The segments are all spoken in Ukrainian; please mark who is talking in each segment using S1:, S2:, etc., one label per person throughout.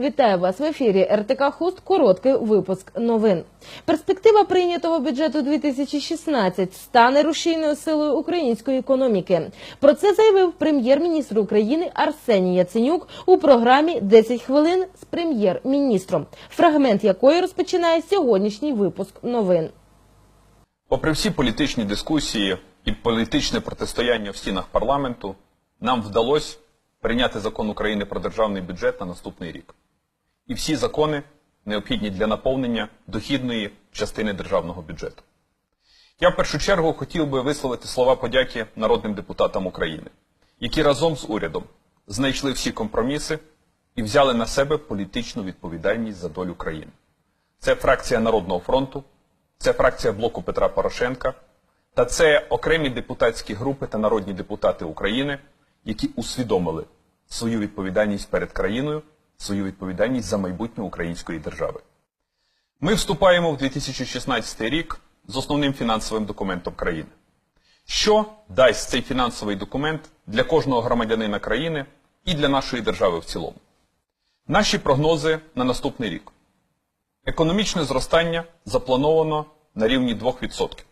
S1: Вітаю вас в ефірі. РТК Хуст. Короткий випуск новин. Перспектива прийнятого бюджету 2016 стане рушійною силою української економіки. Про це заявив прем'єр-міністр України Арсеній Яценюк у програмі «10 хвилин з прем'єр-міністром, фрагмент якої розпочинає сьогоднішній випуск новин.
S2: Попри всі політичні дискусії і політичне протистояння в стінах парламенту, нам вдалося прийняти закон України про державний бюджет на наступний рік. І всі закони необхідні для наповнення дохідної частини державного бюджету. Я в першу чергу хотів би висловити слова подяки народним депутатам України, які разом з урядом знайшли всі компроміси і взяли на себе політичну відповідальність за долю країни. Це фракція Народного фронту, це фракція блоку Петра Порошенка, та це окремі депутатські групи та народні депутати України, які усвідомили свою відповідальність перед країною, свою відповідальність за майбутнє української держави. Ми вступаємо в 2016 рік з основним фінансовим документом країни. Що дасть цей фінансовий документ для кожного громадянина країни і для нашої держави в цілому? Наші прогнози на наступний рік. Економічне зростання заплановано на рівні 2%.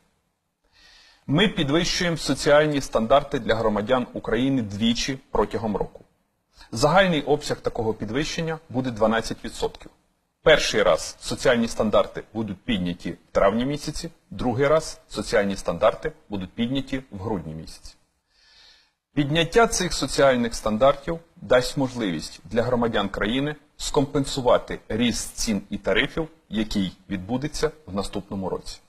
S2: Ми підвищуємо соціальні стандарти для громадян України двічі протягом року. Загальний обсяг такого підвищення буде 12%. Перший раз соціальні стандарти будуть підняті в травні місяці, другий раз соціальні стандарти будуть підняті в грудні місяці. Підняття цих соціальних стандартів дасть можливість для громадян країни скомпенсувати ріст цін і тарифів, який відбудеться в наступному році.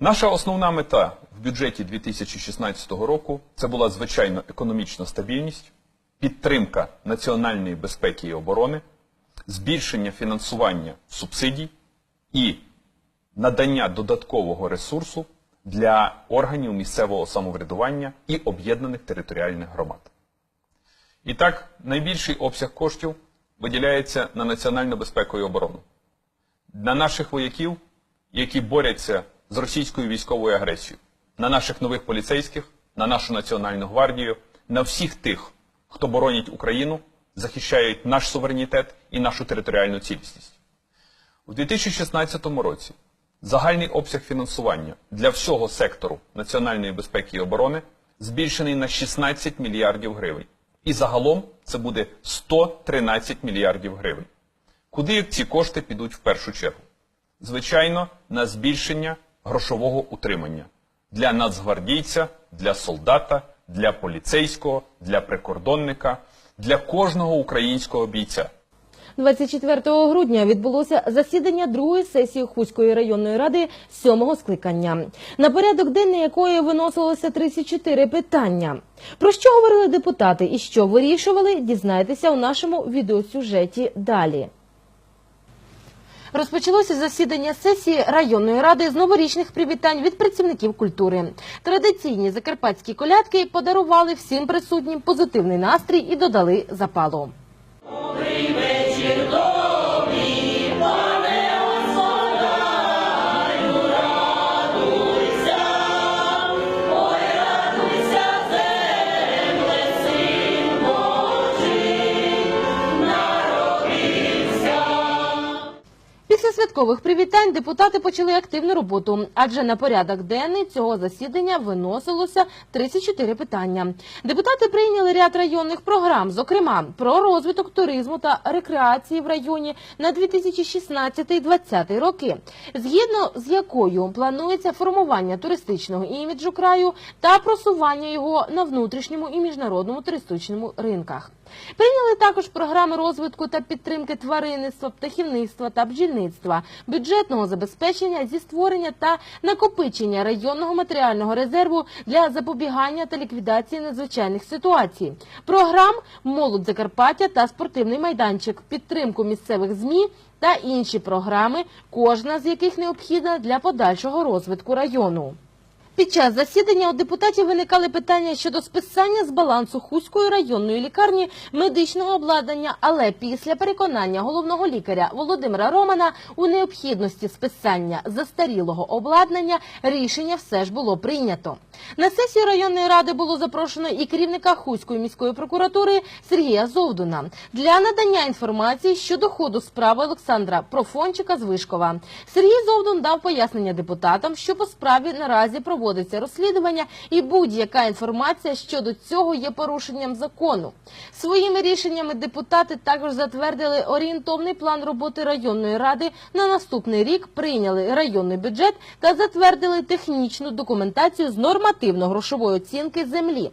S2: Наша основна мета в бюджеті 2016 року це була звичайно економічна стабільність, підтримка національної безпеки і оборони, збільшення фінансування субсидій і надання додаткового ресурсу для органів місцевого самоврядування і об'єднаних територіальних громад. І так, найбільший обсяг коштів виділяється на національну безпеку і оборону. На наших вояків, які борються з російською військовою агресією, на наших нових поліцейських, на нашу національну гвардію, на всіх тих, хто боронить Україну, захищають наш суверенітет і нашу територіальну цілісність. У 2016 році загальний обсяг фінансування для всього сектору національної безпеки і оборони збільшений на 16 мільярдів гривень. І загалом це буде 113 мільярдів гривень. Куди ці кошти підуть в першу чергу? Звичайно, на збільшення грошового утримання для нацгвардійця, для солдата, для поліцейського, для прикордонника, для кожного українського бійця.
S1: 24 грудня відбулося засідання другої сесії Хуської районної ради сьомого скликання, на порядок денний якої виносилося 34 питання. Про що говорили депутати і що вирішували, дізнайтеся у нашому відеосюжеті далі. Розпочалося засідання сесії районної ради з новорічних привітань від працівників культури. Традиційні закарпатські колядки подарували всім присутнім позитивний настрій і додали запалу. Святкових привітань депутати почали активну роботу, адже на порядок денний цього засідання виносилося 34 питання. Депутати прийняли ряд районних програм, зокрема про розвиток туризму та рекреації в районі на 2016-2020 роки, згідно з якою планується формування туристичного іміджу краю та просування його на внутрішньому і міжнародному туристичному ринках. Прийняли також програми розвитку та підтримки тваринництва, птахівництва та бджільництва, бюджетного забезпечення зі створення та накопичення районного матеріального резерву для запобігання та ліквідації надзвичайних ситуацій, програм Молодь Закарпаття та спортивний майданчик, підтримку місцевих змі та інші програми, кожна з яких необхідна для подальшого розвитку району. Під час засідання у депутатів виникали питання щодо списання з балансу Хуської районної лікарні медичного обладнання, але після переконання головного лікаря Володимира Романа у необхідності списання застарілого обладнання рішення все ж було прийнято. На сесію районної ради було запрошено і керівника Хуської міської прокуратури Сергія Зовдуна для надання інформації щодо ходу справи Олександра Профончика з Вишкова. Сергій Зовдун дав пояснення депутатам, що по справі наразі проводиться розслідування, і будь-яка інформація щодо цього є порушенням закону. Своїми рішеннями депутати також затвердили орієнтовний план роботи районної ради на наступний рік, прийняли районний бюджет та затвердили технічну документацію з нормативно-грошової оцінки землі.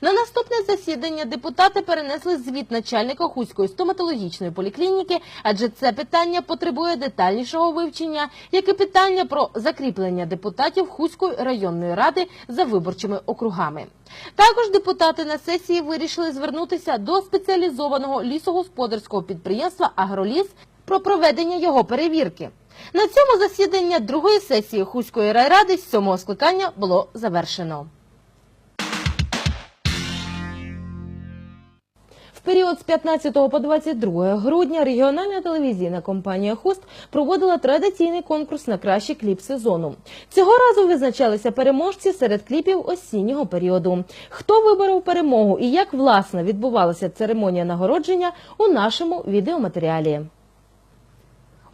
S1: На наступне засідання депутати перенесли звіт начальника Хуської стоматологічної поліклініки, адже це питання потребує детальнішого вивчення, як і питання про закріплення депутатів Хуської районної ради за виборчими округами. Також депутати на сесії вирішили звернутися до спеціалізованого лісогосподарського підприємства Агроліс про проведення його перевірки. На цьому засідання другої сесії Хуської райради сьомого скликання було завершено. В період з 15 по 22 грудня регіональна телевізійна компанія Хост проводила традиційний конкурс на кращий кліп сезону. Цього разу визначалися переможці серед кліпів осіннього періоду. Хто виборов перемогу і як власне відбувалася церемонія нагородження у нашому відеоматеріалі.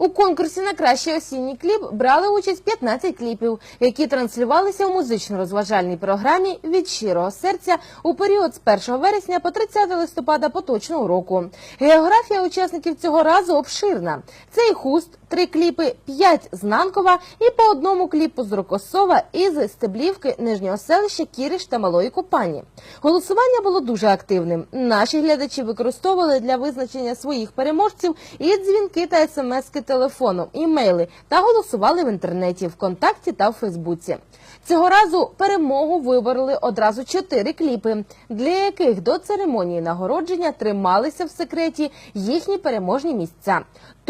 S1: У конкурсі на кращий осінній кліп брали участь 15 кліпів, які транслювалися у музично-розважальній програмі від щирого серця у період з 1 вересня по 30 листопада поточного року. Географія учасників цього разу обширна. Це і хуст, три кліпи, п'ять з Нанкова і по одному кліпу з Рокосова із Стеблівки Нижнього селища Кіриш та Малої Купані. Голосування було дуже активним. Наші глядачі використовували для визначення своїх переможців і дзвінки та смски телефоном, імейли та голосували в інтернеті, ВКонтакті та в Фейсбуці. Цього разу перемогу вибороли одразу чотири кліпи, для яких до церемонії нагородження трималися в секреті їхні переможні місця.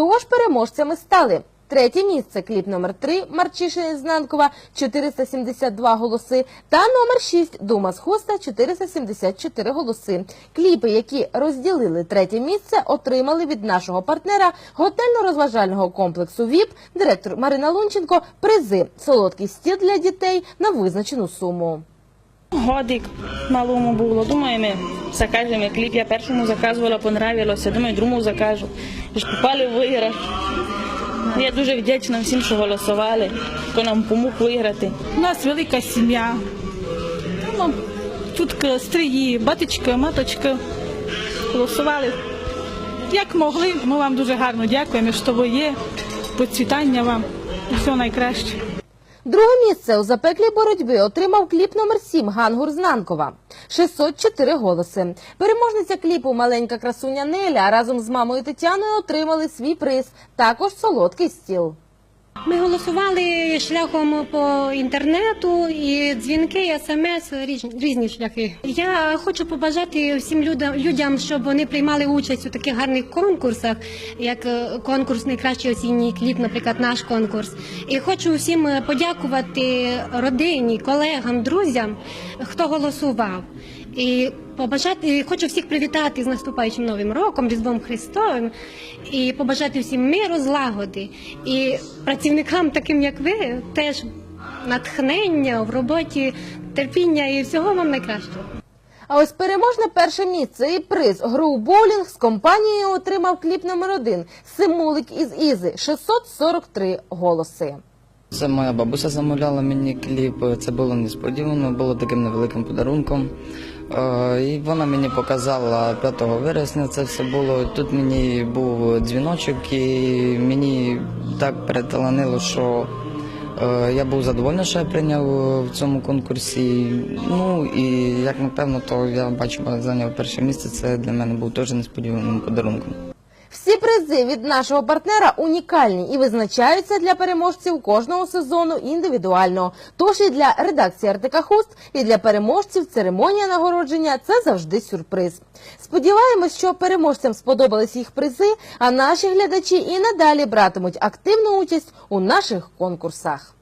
S1: Тож переможцями стали. Третє місце кліп номер 3 Марчишин з Нанкова 472 голоси та номер 6 Дума з Хоста 474 голоси. Кліпи, які розділили третє місце, отримали від нашого партнера готельно-розважального комплексу ВІП, директор Марина Лунченко, призи солодкий стіл для дітей на визначену суму.
S3: Годик малому було. Думаю, закажемо кліп. Я першому заказувала, понравилося. Думаю, другому закажу. Ж попали в виграш. Я дуже вдячна всім, що голосували, хто нам помог виграти.
S4: У нас велика сім'я. Ну, тут стрії, батечка, маточка голосували. Як могли, ми вам дуже гарно дякуємо, що ви є. Процвітання вам. Всього найкраще.
S1: Друге місце у запеклій боротьби отримав кліп номер 7 Гангур Знанкова. Нанкова. 604 голоси. Переможниця кліпу Маленька красуня Неля разом з мамою Тетяною отримали свій приз. Також солодкий стіл.
S5: Ми голосували шляхом по інтернету і дзвінки, смс, різні, шляхи. Я хочу побажати всім людям, людям, щоб вони приймали участь у таких гарних конкурсах, як е, конкурс найкращий осінній кліп, наприклад, наш конкурс. І хочу всім е, подякувати родині, колегам, друзям, хто голосував. І побажати, хочу всіх привітати з наступаючим новим роком, Різдвом Христовим, і побажати всім миру, злагоди. І працівникам, таким як ви, теж натхнення в роботі, терпіння і всього вам найкращого.
S1: А ось переможне перше місце і приз гру у боулінг з компанією отримав кліп номер 1 Симулик із Ізи 643 голоси.
S6: Це моя бабуся замовляла мені кліп. Це було несподівано, було таким невеликим подарунком. Е, І вона мені показала 5 вересня. Це все було. Тут мені був дзвіночок, і мені так переталанило, що е, я був задоволений, що я прийняв в цьому конкурсі. Ну і як напевно, то я бачу, зайняв перше місце. Це для мене був теж несподіваним подарунком.
S1: Всі призи від нашого партнера унікальні і визначаються для переможців кожного сезону індивідуально. Тож і для редакції РТК Хуст, і для переможців церемонія нагородження це завжди сюрприз. Сподіваємось, що переможцям сподобались їх призи, а наші глядачі і надалі братимуть активну участь у наших конкурсах.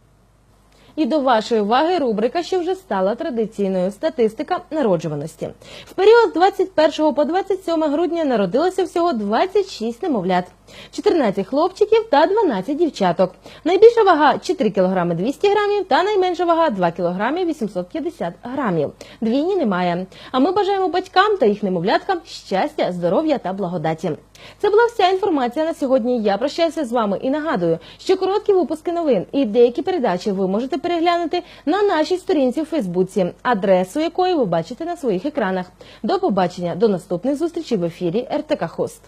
S1: І до вашої уваги рубрика, що вже стала традиційною статистика народжуваності. В період з 21 по 27 грудня народилося всього 26 немовлят, 14 хлопчиків та 12 дівчаток. Найбільша вага 4 кг 200 грамів та найменша вага 2 кг 850 грамів. Двійні немає. А ми бажаємо батькам та їх немовляткам щастя, здоров'я та благодаті. Це була вся інформація на сьогодні. Я прощаюся з вами і нагадую, що короткі випуски новин і деякі передачі ви можете переглянути на нашій сторінці в Фейсбуці, адресу якої ви бачите на своїх екранах. До побачення, до наступних зустрічей в ефірі РТК Хост.